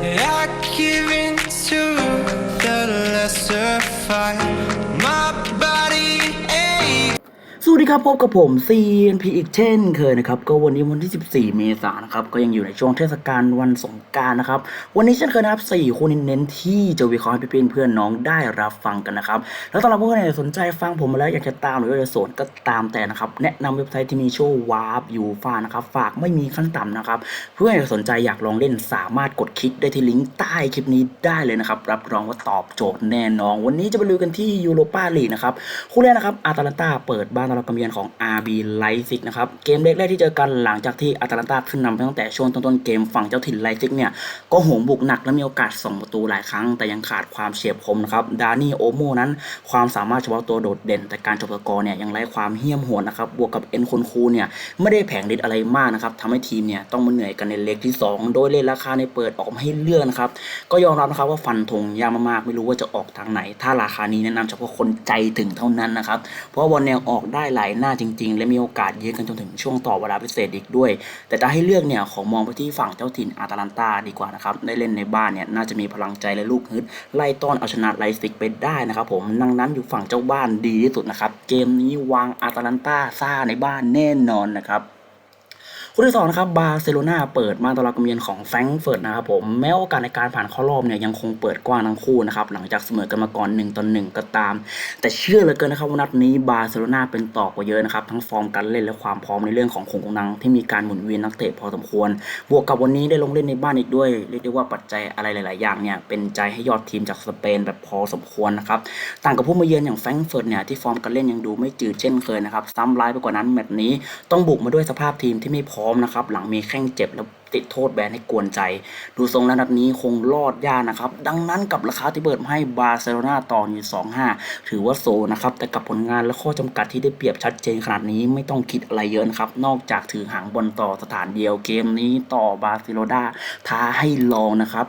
I give in to the lesser fight. ครับพบกับผม CNP อีกเช่นเคยนะครับก็วันนี้วันที่ 14 เมษายนนะครับก็ยังอยู่ในช่วงเทศกาลวันสงการนะครับวันนี้เช่นเคยนะครับ4คู่เน้นที่จะวิเคราะห์ให้เพี่ๆเพื่อนน้องได้รับฟังกันนะครับแล้วสำหรับผู้ใดสนใจฟังผมมาแล้วอยากจะตามหรือว่าจะสนก็ตามแต่นะครับแนะนำเว็บไซต์ที่มีโชื่อวาร์ปยูฟานะครับฝากไม่มีขั้นต่ำนะครับเพื่อนสนใจอยากลองเล่นสามารถกดคลิกได้ที่ลิงก์ใต้คลิปนี้ได้เลยนะครับรับรองว่าตอบโจทย์แน่นอนวันนี้จะไปลุยกันที่ยูโรปาลีกนะครับคู่แรกนะครับอาตาลันตาเปิดบ้านต้อนรับกาเยือนของ RB Leipzig นะครับ เกมเล็กแรกที่เจอกันหลังจากที่อาตาลันตาขึ้นนำไปตั้งแต่ช่วงต้นๆเกมฝั่งเจ้าถิ่นไลซิกเนี่ยก็โหมบุกหนักและมีโอกาสส่งประตูหลายครั้ง แต่ยังขาดความเฉียบคมนะครับดานี่โอโมนั้นความสามารถเฉพาะตัวโดดเด่น แต่การจบสกอร์เนี่ยยังไร้ความเหี้ยมโหดนะครับบวกกับเอ็นคนคูเนี่ยไม่ได้แผงฤทธิ์อะไรมากนะครับทำให้ทีมเนี่ยต้องมาเหนื่อยกันในเล็กที่ 2 โดยเล่นราคาในเปิดออกมาให้เลือกนะครับก็ยอมรับนะครับว่าฟันธงยากมากๆไม่รู้ว่าจะออกทางไหน ถ้าราคานี้แนะนำเฉพาะคนใจถึงเท่านั้นนะครับเพราะว่าบอลแนวออกได้หลายหน้าจริง ๆ และมีโอกาสเยอะกันจนถึงช่วงต่อเวลาพิเศษอีกด้วย แต่ถ้าให้เลือกเนี่ยขอมองไปที่ฝั่งเจ้าถิ่นอาตาลันตาดีกว่านะครับได้เล่นในบ้านเนี่ยน่าจะมีพลังใจและลูกฮึดไล่ต้อนเอาชนะไลซิกไปได้นะครับผมดังนั้นอยู่ฝั่งเจ้าบ้านดีที่สุดนะครับเกมนี้วางอาตาลันตาซ่าในบ้านแน่นอนนะครับ คู่ที่สองนะครับบาร์เซโลนาเปิดมาตอนรับกำเยือนของแฟรงก์เฟิร์ตนะครับผมแม้โอกาสในการผ่านเข้ารอบเนี่ยยังคงเปิดกว้างทั้งคู่นะครับหลังจากเสมอกันมาก่อน1ต่อ1ก็ตาม แต่เชื่อเหลือเกินนะครับว่านัดนี้บาร์เซโลนาเป็นต่อกว่าเยอะนะครับทั้งฟอร์มการเล่นและความพร้อมในเรื่องของคงกำลังที่มีการหมุนเวียนนักเตะพอสมควร บวกกับวันนี้ได้ลงเล่นในบ้านอีกด้วยเรียกได้ว่าปัจจัยอะไรหลาย ๆ อย่างเนี่ยเป็นใจให้ยอดทีมจากสเปนแบบพอสมควรนะครับต่างกับผู้มาเยือนอย่างแฟรงก์เฟิร์ตเนี่ยที่ฟอร์มการเล่นยังดูไม่จืดเช่นเคยนะครับซ้ำร้ายไปกว่านั้นแมตช์นี้ต้องบุกมาด้วยสภาพทีมที่ไม่พร้อมนะครับ หลังมีแข้งเจ็บแล้วติดโทษแบนให้กวนใจ ดูทรงแล้วนัดนี้คงรอดยากนะครับ ดังนั้นกับราคาที่เปิดมาให้บาร์เซโลนาต่ออยู่ 2-5 ถือว่าโซนะครับ แต่กับผลงานและข้อจำกัดที่ได้เปรียบชัดเจนขนาดนี้ไม่ต้องคิดอะไรเยอะนะครับ นอกจากถือหางบอลต่อสถานเดียวเกมนี้ต่อบาร์เซโลนาท้าให้ลองนะครับ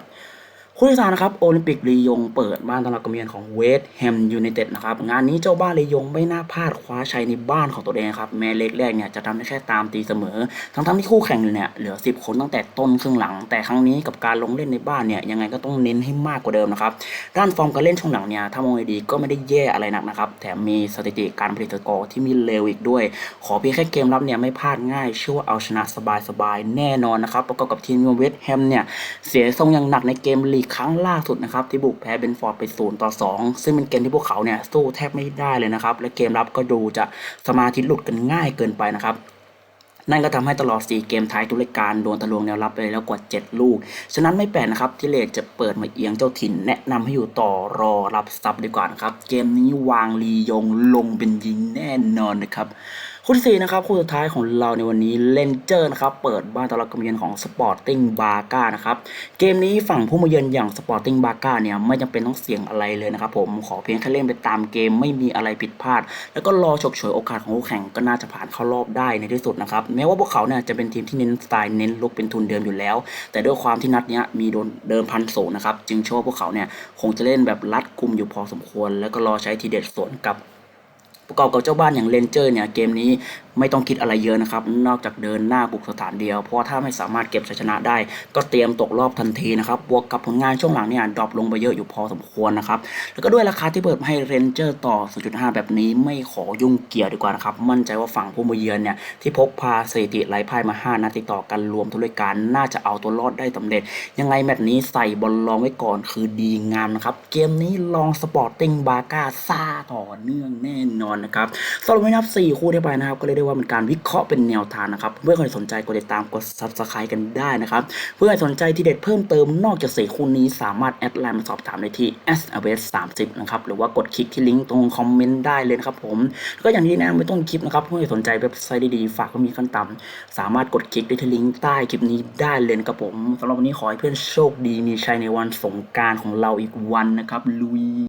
คู่ที่สามนะครับโอลิมปิกลียงเปิดบ้านตอนรับกเยือนของเวสต์แฮมยูไนเต็ดนะครับงานนี้เจ้าบ้านลียงไม่น่าพลาดคว้าชัยในบ้านของตัวเองครับแม้เล็กแรกเนี่ยจะทำได้แค่ตามตีเสมอ ทั้งทั้งๆที่คู่แข่งเนี่ยเหลือ 10 คนตั้งแต่ต้นครึ่งหลัง แต่ครั้งนี้กับการลงเล่นในบ้านเนี่ยยังไงก็ต้องเน้นให้มากกว่าเดิมนะครับด้านฟอร์มการเล่นช่วงหลังเนี่ยถ้ามองดีก็ไม่ได้แย่อะไรหนักนะครับแถมมีสถิติการผลิตกอร์ที่มีเร็วอีกด้วย ขอเพียงแค่เกมรับเนี่ยไม่พลาดง่ายเชื่อว่าเอาชนะสบายๆแน่นอนนะครับประกอบกับทีมเวสต์แฮมเนี่ยเสียทรงอย่างหนักในเกมลีกครั้งล่าสุดนะครับที่บุกแพ้เบนฟอร์ดไป0ต่อ2 ซึ่งเป็นเกมที่พวกเขาเนี่ยสู้แทบไม่ได้เลยนะครับ และเกมรับก็ดูจะสมาธิหลุดกันง่ายเกินไปนะครับนั่นก็ทำให้ตลอด 4 เกมท้ายทุกรายการโดนทะลวงแนวรับไปแล้วกว่า 7 ลูก ฉะนั้นไม่แปลกนะครับ ที่เลดจะเปิดมาเอียงเจ้าถิ่น แนะนำให้อยู่ต่อรอรับซับดีกว่านะครับ เกมนี้วางลียงลงเป็นยิงแน่นอนนะครับ คู่ที่สี่นะครับคู่สุดท้ายของเราในวันนี้เลนเจอร์นะครับเปิดบ้านต้อนรับการเยือนของสปอร์ติ้งบาก้านะครับเกมนี้ฝั่งผู้มาเยือนอย่างสปอร์ติ้งบาก้าเนี่ยไม่จำเป็นต้องเสี่ยงอะไรเลยนะครับผมขอเพียงแค่เล่นไปตามเกมไม่มีอะไรผิดพลาด แล้วก็รอฉกฉวยโอกาสของคู่แข่งก็น่าจะผ่านเข้ารอบได้ในที่สุดนะครับแม้ว่าพวกเขาเนี่ยจะเป็นทีมที่เน้นสไตล์เน้นลุกเป็นทุนเดิมอยู่แล้ว แต่ด้วยความที่นัดนี้มีโดนเดิมพันสูงนะครับจึงเชื่อว่าพวกเขาเนี่ยคงจะเล่นแบบรัดกุมอยู่พอสมควร แล้วก็รอใช้ทีเด็ดสวนกับ ประกอบกับเจ้าบ้านอย่างเลนเจอร์เนี่ยเกมนี้ ไม่ต้องคิดอะไรเยอะนะครับ นอกจากเดินหน้าบุกสถานเดียว เพราะถ้าไม่สามารถเก็บชัยชนะได้ ก็เตรียมตกรอบทันทีนะครับ บวกกับผลงานช่วงหลังเนี่ยดรอปลงไปเยอะอยู่พอสมควรนะครับ แล้วก็ด้วยราคาที่เปิดให้เรนเจอร์ต่อ 0.5 แบบนี้ไม่ขอยุ่งเกี่ยวดีกว่านะครับ มั่นใจว่าฝั่งผู้มาเยือนเนี่ยที่พกพาสถิติไร้พ่ายมา 5นัดติดต่อกันรวมทุกรายการน่าจะเอาตัวรอดได้สำเร็จ ยังไงแมตช์นี้ใส่บอลลองไว้ก่อนคือดีงามนะครับ เกมนี้ลองสปอร์ติ้งบาก้าซาต่อเนื่องแน่นอนนะครับสรุปไม่นับ 4 คู่ที่ไปนะครับก็เลยได้ว่าเป็นการวิเคราะห์เป็นแนวทางนะครับ เพื่อนใครสนใจกดติดตามกด subscribe กันได้นะครับ เพื่อนใครสนใจที่เด็ดเพิ่มเติมนอกจาก4คู่นี้สามารถแอดไลน์มาสอบถามได้ที่ s a v s 30นะครับ หรือว่ากดคลิกที่ลิงก์ตรงคอมเมนต์ได้เลยนะครับผม ก็อย่างที่แนะนำไม่ต้องคลิปนะครับ เพื่อนใครสนใจเว็บไซต์ดีๆ ฝากก็มีขั้นต่ำสามารถกดคลิกได้ที่ลิงก์ใต้คลิปนี้ได้เลยนะครับผมสำหรับวันนี้ขอให้เพื่อนโชคดีมีชัยในวันสงการของเราอีกวันนะครับลุย